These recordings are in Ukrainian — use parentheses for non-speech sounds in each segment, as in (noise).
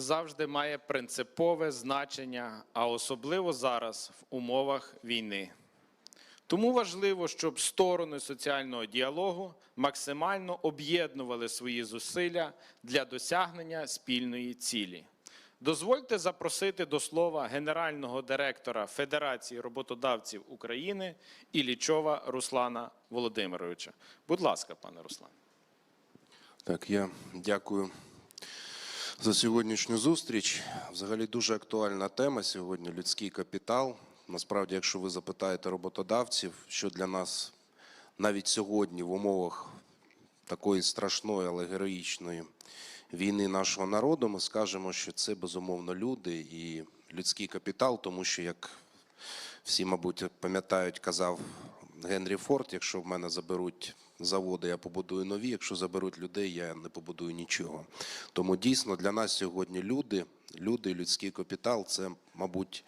завжди має принципове значення, а особливо зараз в умовах війни. Тому важливо, щоб сторони соціального діалогу максимально об'єднували свої зусилля для досягнення спільної цілі. Дозвольте запросити до слова генерального директора Федерації роботодавців України Ілічова Руслана Володимировича. Будь ласка, пане Руслан. Так, я дякую за сьогоднішню зустріч. Взагалі дуже актуальна тема сьогодні людський капітал. Насправді, якщо ви запитаєте роботодавців, що для нас навіть сьогодні в умовах такої страшної, але героїчної війни нашого народу, ми скажемо, що це безумовно люди і людський капітал, тому що як всі, мабуть, пам'ятають, казав Генрі Форд, якщо в мене заберуть заводи, я побудую нові, якщо заберуть людей, я не побудую нічого. Тому дійсно для нас сьогодні люди, люди, людський капітал це, мабуть,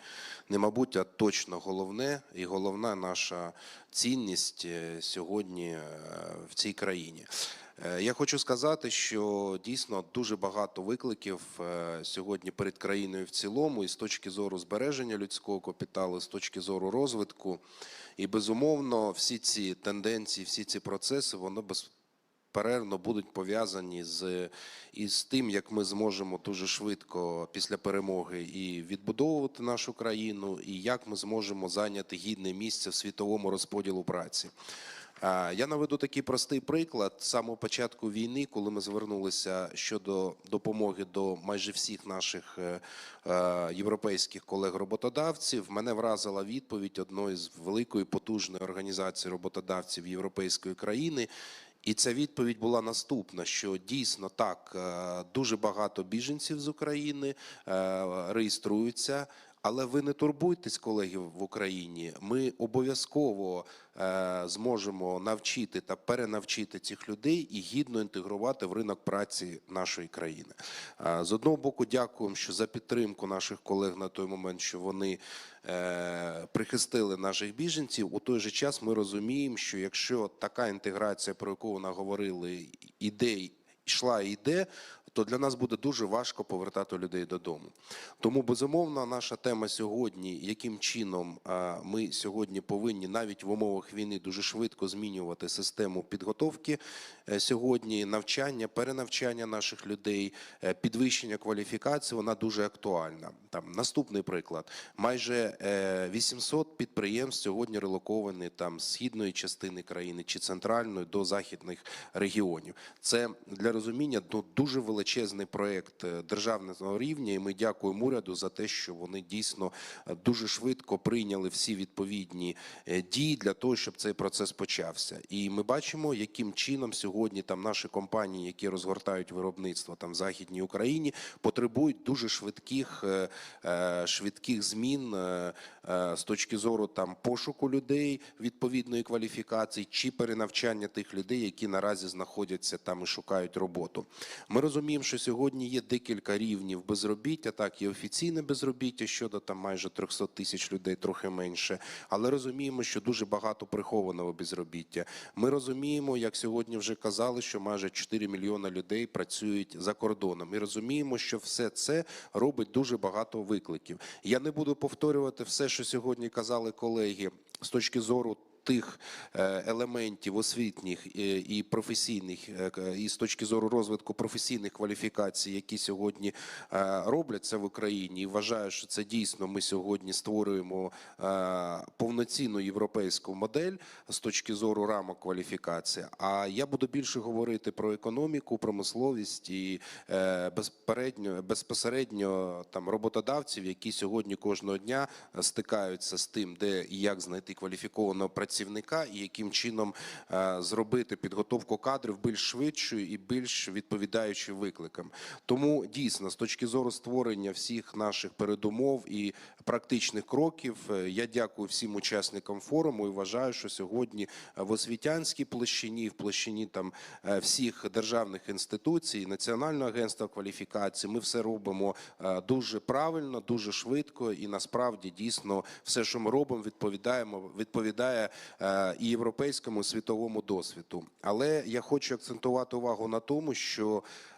не мабуть, а точно головне і головна наша цінність е, сьогодні е, в цій країні. Е, Я хочу сказати, що дійсно дуже багато викликів сьогодні перед країною в цілому, і з точки зору збереження людського капіталу, з точки зору розвитку. І безумовно, всі ці тенденції, всі ці процеси, вони безперервно будуть пов'язані з із тим, як ми зможемо дуже швидко після перемоги і відбудовувати нашу країну, і як ми зможемо зайняти гідне місце в світовому розподілу праці. Я наведу такий простий приклад з самого початку війни, коли ми звернулися щодо допомоги до майже всіх наших е, е, європейських колег-роботодавців. Мене вразила відповідь одної з великої потужної організації роботодавців європейської країни. І ця відповідь була наступна: що дійсно так е, дуже багато біженців з України е, реєструються. Але ви не турбуйтесь, колеги в Україні. Ми обов'язково е, зможемо навчити та перенавчити цих людей і гідно інтегрувати в ринок праці нашої країни. Е, з одного боку, дякуємо, що за підтримку наших колег на той момент, що вони е, прихистили наших біженців. У той же час ми розуміємо, що якщо така інтеграція, про яку вона говорили, іде йшла і йде, то для нас буде дуже важко повертати людей додому. Тому безумовно, наша тема сьогодні, яким чином ми сьогодні повинні навіть в умовах війни дуже швидко змінювати систему підготовки е, сьогодні, навчання, перенавчання наших людей, е, підвищення кваліфікації, вона дуже актуальна. Там наступний приклад: майже е, 800 підприємств сьогодні релоковані там з східної частини країни чи центральної до західних регіонів. Це для розуміння ну, дуже величезний проект е, державного рівня, і ми дякуємо уряду за те, що вони дійсно е, дуже швидко прийняли всі відповідні е, дії для того, щоб цей процес почався. І ми бачимо, яким чином сьогодні там наші компанії, які розгортають виробництво там в західній Україні, потребують дуже швидких швидких змін з точки зору там пошуку людей відповідної кваліфікації чи перенавчання тих людей, які наразі знаходяться там і шукають роботу. Ми розуміємо, що сьогодні є декілька рівнів безробіття. Так, є офіційне безробіття щодо там майже 300 тисяч людей, трохи менше. Але розуміємо, що дуже багато прихованого безробіття. Ми розуміємо, як сьогодні вже казали, що майже 4 мільйони людей працюють за кордоном. Ми розуміємо, що все це робить дуже багато викликів. Я не буду повторювати все, що сьогодні казали колеги з точки зору. Тих е, елементів освітніх е, і професійних, е, і з точки зору розвитку професійних кваліфікацій, які сьогодні робляться в Україні, і вважаю, що це дійсно ми сьогодні створюємо повноцінну європейську модель з точки зору рамок кваліфікації. А я буду більше говорити про економіку, промисловість і безпередньо, безпосередньо там роботодавців, які сьогодні кожного дня стикаються з тим, де і як знайти кваліфікованого працівника, і яким чином е, зробити підготовку кадрів більш швидшою і більш відповідаючою викликам. Тому дійсно, з точки зору створення всіх наших передумов і практичних кроків, е, я дякую всім учасникам форуму і вважаю, що сьогодні в освітянській площині, в площині там е, всіх державних інституцій, Національного агентства кваліфікації, ми все робимо дуже правильно, дуже швидко, і насправді дійсно все, що ми робимо, відповідаємо, відповідає і європейському і світовому досвіду. Але я хочу акцентувати увагу на тому, що Е,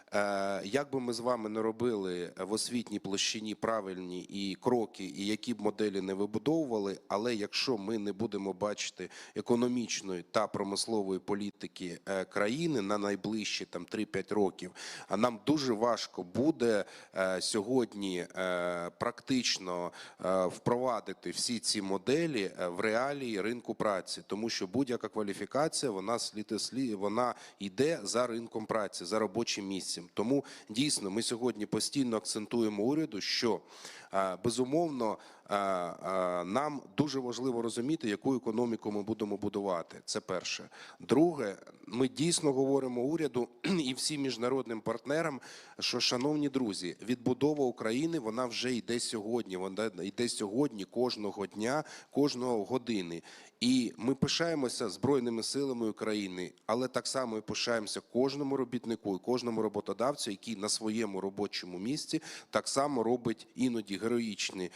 Як би ми з вами не робили в освітній площині правильні і кроки, і які б моделі не вибудовували, але якщо ми не будемо бачити економічної та промислової політики е, країни на найближчі там 3-5 років, а нам дуже важко буде е, сьогодні е, практично е, впровадити всі ці моделі е, в реалії ринку праці, тому що будь-яка кваліфікація вона слід вона йде за ринком праці, за робочим місцем. Тому дійсно ми сьогодні постійно акцентуємо уряду, що безумовно е, е, нам дуже важливо розуміти, яку економіку ми будемо будувати. Це перше. Друге, ми дійсно говоримо уряду (clears throat) і всім міжнародним партнерам, що, шановні друзі, відбудова України вона вже йде сьогодні. Вона йде сьогодні кожного дня, кожного години. І ми пишаємося збройними силами України, але так само і пишаємося кожному робітнику і кожному роботодавцю, який на своєму робочому місці так само робить іноді героїчні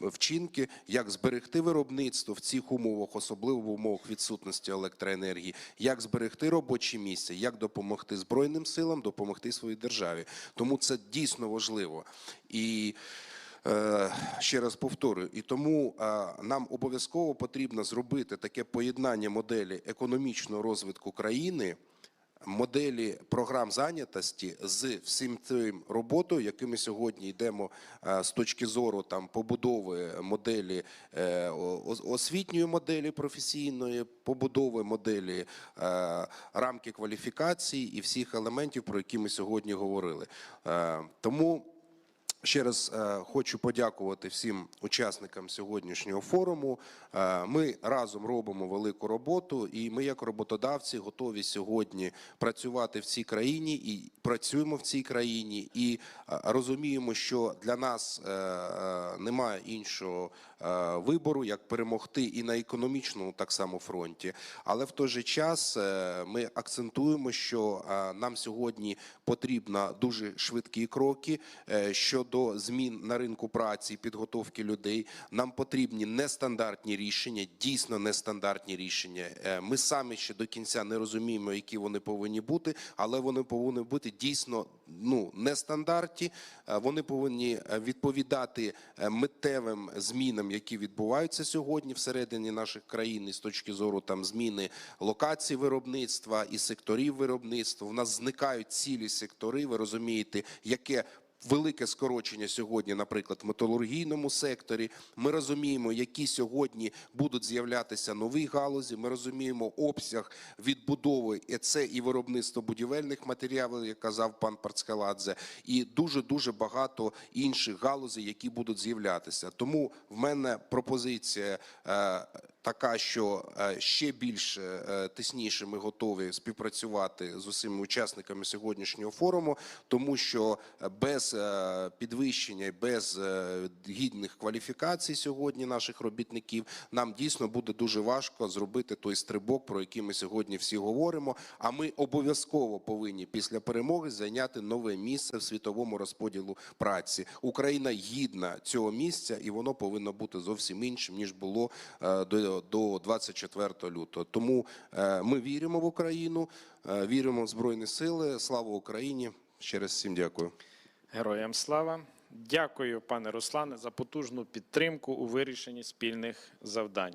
вчинки, як зберегти виробництво в цих умовах, особливо в умовах відсутності електроенергії, як зберегти робочі місця, як допомогти збройним силам, допомогти своїй державі. Тому це дійсно важливо і. Е, Ще раз повторюю, і тому е, нам обов'язково потрібно зробити таке поєднання моделі економічного розвитку країни, моделі програм зайнятості з всім цим роботою, якими сьогодні йдемо е, з точки зору там побудови моделі е, освітньої моделі професійної, побудови моделі е, рамки кваліфікації і всіх елементів, про які ми сьогодні говорили. Тому. Ще раз е, хочу подякувати всім учасникам сьогоднішнього форуму. Е, ми разом робимо велику роботу, і ми, як роботодавці, готові сьогодні працювати в цій країні і працюємо в цій країні, і е, розуміємо, що для нас немає іншого вибору, як перемогти і на економічному так само фронті. Але в той же час ми акцентуємо, що нам сьогодні потрібно дуже швидкі кроки е, щодо змін на ринку праці, підготовки людей. Нам потрібні нестандартні рішення, дійсно нестандартні рішення. Е, Ми самі ще до кінця не розуміємо, які вони повинні бути, але вони повинні бути дійсно ну нестандартні. Е, Вони повинні е, відповідати миттєвим змінам, які відбуваються сьогодні всередині наших країн, з точки зору там зміни локацій виробництва і секторів виробництва. У нас зникають цілі сектори. Ви розумієте, яке велике скорочення сьогодні, наприклад, в металургійному секторі. Ми розуміємо, які сьогодні будуть з'являтися нові галузі. Ми розуміємо обсяг відбудови, і це і виробництво будівельних матеріалів, як казав пан Парцкаладзе, і дуже дуже багато інших галузей, які будуть з'являтися. Тому в мене пропозиція. е, Така, що е, ще більш е, тисніше ми готові співпрацювати з усіма учасниками сьогоднішнього форуму, тому що е, без е, підвищення і без гідних кваліфікацій сьогодні наших робітників нам дійсно буде дуже важко зробити той стрибок, про який ми сьогодні всі говоримо. А ми обов'язково повинні після перемоги зайняти нове місце в світовому розподілу праці. Україна гідна цього місця, і воно повинно бути зовсім іншим ніж було е, до, до 24 лютого. Тому е, ми віримо в Україну, віримо в збройні сили. Слава Україні! Ще раз всім дякую. Героям слава. Дякую, пане Руслане, за потужну підтримку у вирішенні спільних завдань.